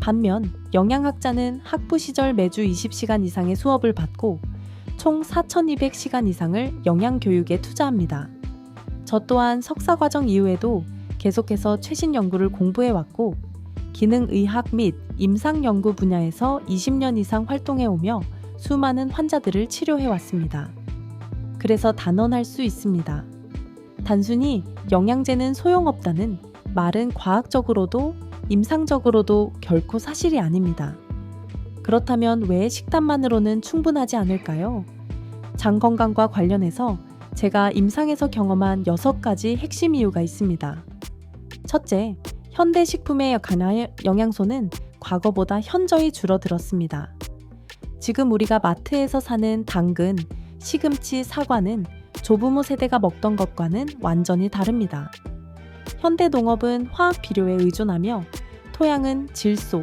반면 영양학자는 학부 시절 매주 20시간 이상의 수업을 받고 총 4,200시간 이상을 영양 교육에 투자합니다. 저 또한 석사 과정 이후에도 계속해서 최신 연구를 공부해 왔고 기능의학 및 임상 연구 분야에서 20년 이상 활동해 오며 수많은 환자들을 치료해 왔습니다. 그래서 단언할 수 있습니다. 단순히 영양제는 소용없다는 말은 과학적으로도 임상적으로도 결코 사실이 아닙니다. 그렇다면 왜 식단만으로는 충분하지 않을까요? 장 건강과 관련해서 제가 임상에서 경험한 6가지 핵심 이유가 있습니다. 첫째, 현대 관한 영양소는 과거보다 현저히 줄어들었습니다. 지금 우리가 마트에서 사는 당근, 시금치, 사과는 조부모 세대가 먹던 것과는 완전히 다릅니다. 현대 농업은 화학 비료에 의존하며 토양은 질소,